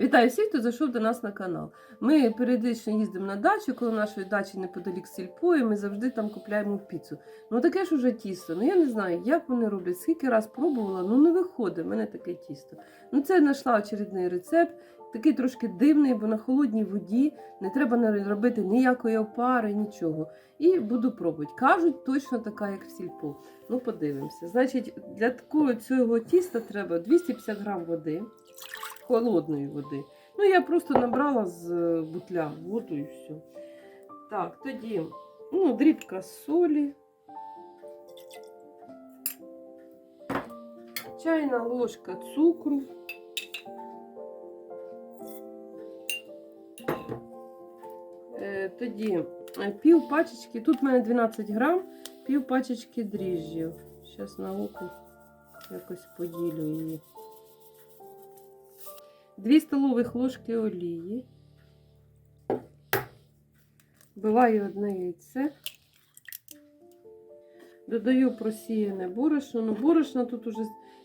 Вітаю всіх, хто зайшов до нас на канал. Ми періодично їздимо на дачу, коли нашої дачі неподалік сільпо, і ми завжди там купляємо піцу. Ну таке ж уже тісто. Ну я не знаю, як вони роблять, скільки раз пробувала, ну не виходить в мене таке тісто. Ну це знайшла очередний рецепт, такий трошки дивний, бо на холодній воді не треба робити ніякої опари, нічого. І буду пробувати. Кажуть, точно така, як в сільпо. Ну, подивимося. Значить, для такого цього тіста треба 250 грам води, холодної води. Ну, я просто набрала з е, бутля воду і все. Так, тоді ну, дрібка солі. Чайна ложка цукру. Е, Тоді е, пів пачечки, тут в мене 12 грам, пів пачечки дріжджів. Зараз на око якось поділю її. 2 столових ложки олії. Вбиваю одне яйце. Додаю просіяне борошно. Ну, борошна тут уже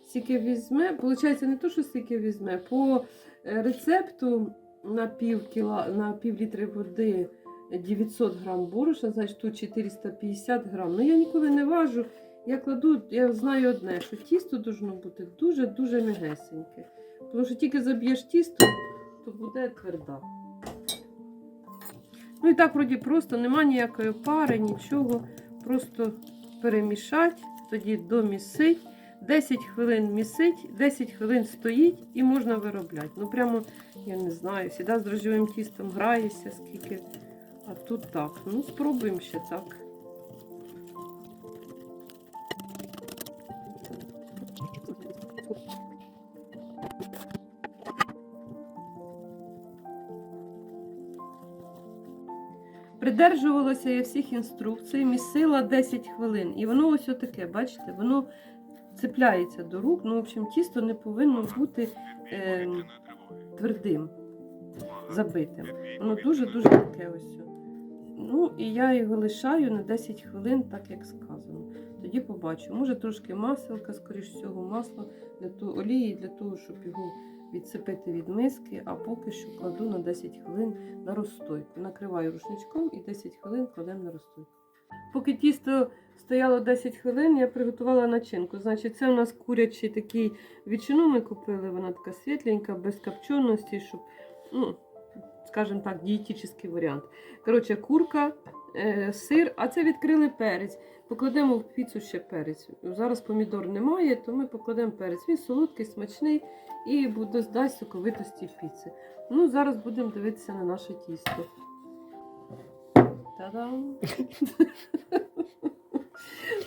стільки візьме. Получається, не то, що стільки візьме. По е, рецепту на пів, кіла, на пів літри води 900 грам борошна, значить тут 450 грам. Ну я ніколи не важу. Я кладу, я знаю одне, що тісто должно бути дуже-дуже м'ягесеньке. Тому що тільки заб'єш тісто, то буде тверда. Ну і так, вроді, просто нема ніякої пари, нічого. Просто перемішать, тоді домісить. 10 хвилин місить, 10 хвилин стоїть і можна виробляти. Ну прямо, я не знаю, завжди з дрожжевим тістом граєшся, скільки. А тут так. Ну, спробуємо ще так. Придержувалася я всіх інструкцій, місила 10 хвилин. І воно ось отаке, бачите, воно цепляється до рук. Ну, в общем, тісто не повинно бути е, твердим, забитим. Воно дуже-дуже таке ось. Ну, і я його лишаю на 10 хвилин, так як сказано. Тоді побачу. Може трошки маселка, скоріш всього, масла для того, олії для того, щоб його відсипити від миски, а поки що кладу на 10 хвилин на розстойку. Накриваю рушничком і 10 хвилин кладемо на розстойку. Поки тісто стояло 10 хвилин, я приготувала начинку. Значить, це у нас курячий такий ветчину ми купили, вона така світленька, без копченості, щоб, ну, скажімо так, дієтичний варіант. Коротше, курка, е, сир, а це відкрили перець. Покладемо в піцу ще перець. Зараз помідор немає, то ми покладемо перець. Він солодкий, смачний і буде дасть соковитості піци. Ну, зараз будемо дивитися на наше тісто. Та-дам!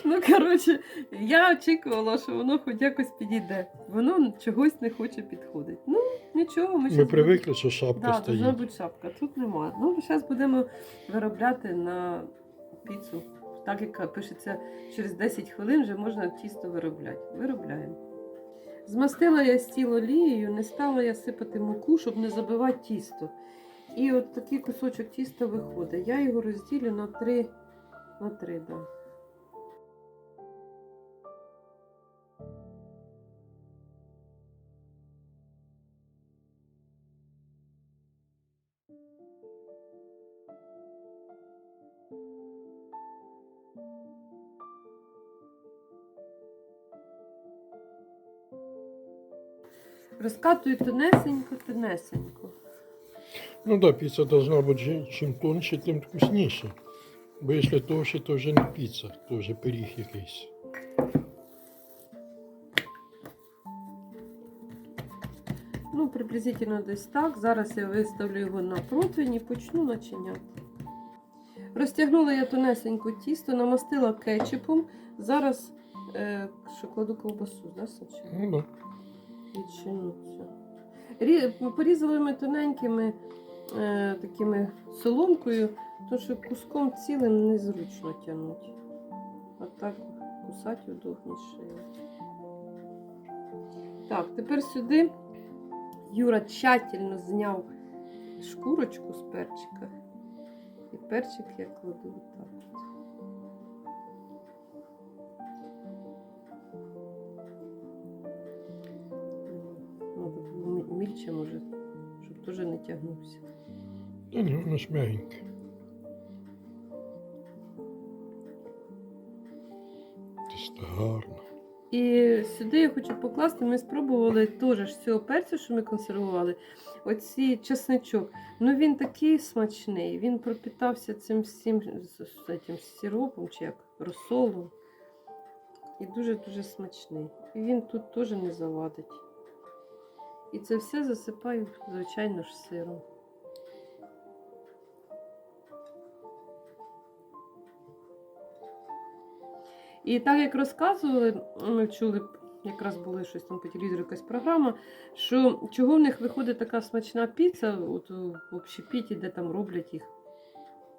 Ну, коротше, я очікувала, що воно хоч якось підійде. Воно чогось не хоче підходити. Ну, нічого, ми Ми щас привикли, що шапка Да, стоїть. должна бути шапка. Тут немає. Ну, зараз будемо виробляти на піцу. Так як пишеться, через 10 хвилин вже можна тісто виробляти. Виробляємо. Змастила я стіл олією, не стала я сипати муку, щоб не забивати тісто. І от такий кусочок тіста виходить. Я його розділю на три. На три, да. Розкатую тонесенько, тонесенько. Ну да, піца должна бути чим тоньше, тим вкусніше. Бо якщо товще, то вже не піца, то вже пиріг якийсь. Ну, приблизительно десь так. Зараз я виставлю його на противень і почну начиняти. Розтягнула я тонесенько тісто, намастила кетчупом. Зараз е, що кладу ковбасу, да, спочатку? Ну да. Відчину все. Порізали ми тоненькими е, такими соломкою, тому що куском цілим незручно тягнути. А так кусати удобніше. Так, тепер сюди Юра тщательно зняв шкурочку з перчика. І перчик я кладу отак. От. Надо було мі- мільче може теж не тягнувся. Та ні, воно ж м'ягеньке. Тісто гарно. І сюди я хочу покласти, ми спробували теж з цього перцю, що ми консервували. Оці чесничок. Ну він такий смачний, він пропітався цим всім цим сиропом чи як розсолом. І дуже-дуже смачний. І він тут теж не завадить. І це все засипаю, звичайно ж, сиром. І так як розказували, ми чули, якраз були щось там по телевізору, якась програма, що чого в них виходить така смачна піца, от в общепіті, де там роблять їх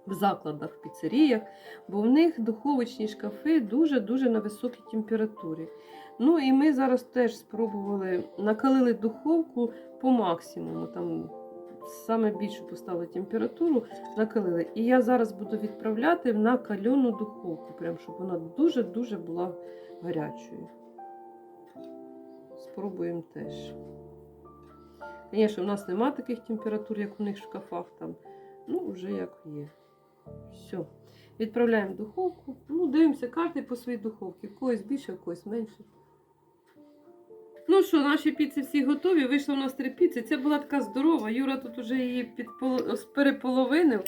в закладах, в піцеріях, бо в них духовочні шкафи дуже-дуже на високій температурі. Ну і ми зараз теж спробували, накалили духовку по максимуму. Там саме більшу поставили температуру, накалили. І я зараз буду відправляти на кальону духовку, прям щоб вона дуже-дуже була гарячою. Спробуємо теж. Звісно, в нас нема таких температур, як у них в шкафах там. Ну, вже як є. Все. Відправляємо духовку. Ну, дивимося карти по своїй духовці. Когось більше, когось менше. Ну що, наші піци всі готові. Вийшло у нас три піци. Це була така здорова. Юра тут уже її підпол... переполовинив.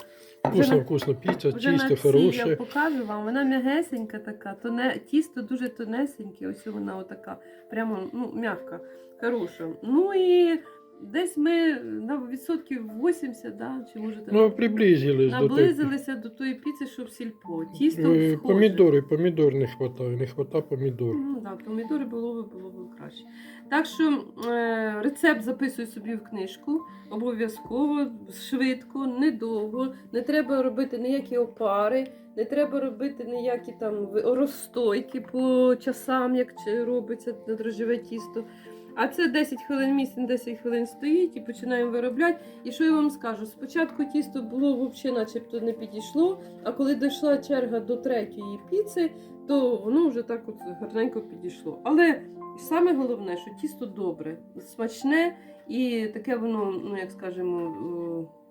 Вкусно, вкусно, Вже на чисто, я покажу вам. Вона м'ягесенька така, тоне... тісто дуже тонесеньке. Ось вона отака, прямо ну, м'яка, хороша. Ну і десь ми на відсотків 80, да, чи може там Ну, приблизились до наблизилися до тої піци, щоб сільпо. Тісто Е, схоже. Помідори, помідор не хватає, не хватає помідор. Ну, да, помідори було б було б краще. Так що е, рецепт записуй собі в книжку, обов'язково, швидко, недовго. Не треба робити ніякі опари, не треба робити ніякі там ви- розстойки по часам, як чи робиться на дрожжеве тісто. А це 10 хвилин місяць, 10 хвилин стоїть і починаємо виробляти. І що я вам скажу? Спочатку тісто було взагалі начебто не підійшло, а коли дійшла черга до третьої піци, то воно вже так от гарненько підійшло. Але саме головне, що тісто добре, смачне і таке воно, ну як скажемо, о,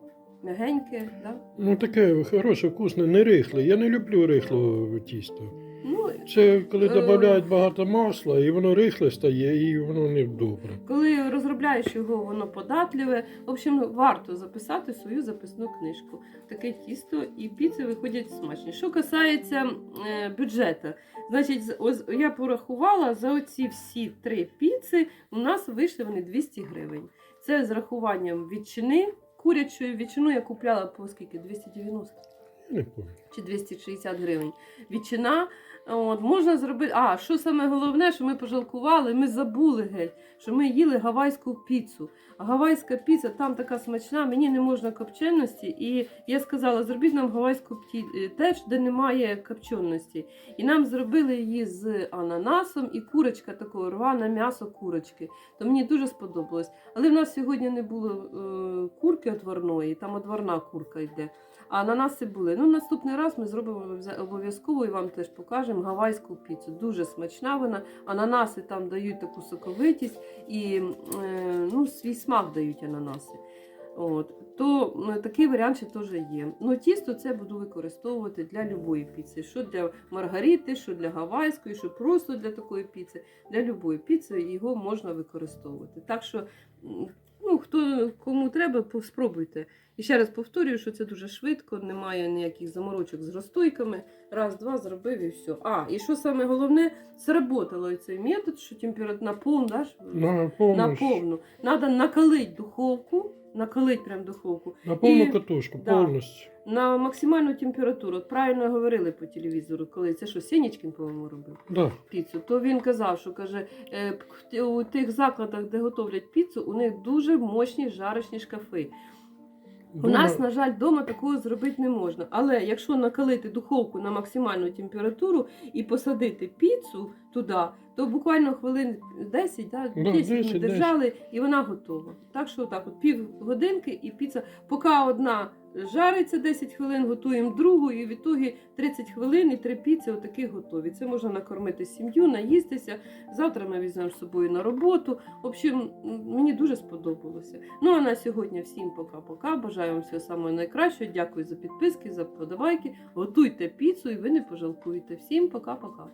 м'ягеньке. Да? Ну таке хороше, вкусне, не рихле. Я не люблю рихло тісто. Ну, Це коли Е. додають багато масла, і воно рихле стає, і воно не добре. коли розробляєш його, воно податливе. В общем, варто записати свою записну книжку. Таке тісто і піци виходять смачні. Що касається е, бюджету, значить, ось я порахувала за оці всі три піци. У нас вийшли вони 200 гривень. Це з рахуванням ветчини, курячої ветчину я купляла по скільки? 290 Я не пам'ятаю. чи 260 гривень. Ветчина. От, можна зробити. А, що саме головне, що ми пожалкували, ми забули геть, що ми їли гавайську піцу. А гавайська піца там така смачна, мені не можна копченості. І я сказала, зробіть нам гавайську пі... е, теж, де немає копченості. І нам зробили її з ананасом і курочка такого рване м'ясо курочки. То мені дуже сподобалось. Але в нас сьогодні не було е, курки отварної, там отварна курка йде. Ананаси були. Ну, наступний раз ми зробимо обов'язково і вам теж покажемо гавайську піцу. Дуже смачна вона. Ананаси там дають таку соковитість і е, ну, свій смак дають ананаси. От. То ну, такий варіант ще теж є. Ну, тісто це буду використовувати для любої піци. Що для маргарити, що для гавайської, що просто для такої піци. Для любої піци його можна використовувати. Так що, ну, хто кому треба, спробуйте. І ще раз повторюю, що це дуже швидко, немає ніяких заморочок з розстойками. Раз, два зробив і все. А, і що саме головне, сработало цей метод, що температура на да? На на повну, Треба накалити духовку, накалити прям духовку на повну І- катушку, да. На максимальну температуру. От правильно говорили по телевізору, коли це що Сенічкін, по-моєму, робив Да. піцу, то він казав, що каже, е, у тих закладах, де готовлять піцу, у них дуже мощні жарочні шкафи. У нас, на жаль, вдома такого зробити не можна. Але якщо накалити духовку на максимальну температуру і посадити піцу туди, то буквально хвилин 10, да, 10, Да, ми 10, держали, і вона готова. Так що так, от пів годинки і піца, поки одна жариться 10 хвилин, готуємо другу, і в ітогі 30 хвилин і три піци отакі готові. Це можна накормити сім'ю, наїстися. Завтра ми візьмемо з собою на роботу. В общем, мені дуже сподобалося. Ну а на сьогодні всім пока-пока. Бажаю вам всього самого найкращого. Дякую за підписки, за подавайки. Готуйте піцу і ви не пожалкуєте. Всім пока-пока.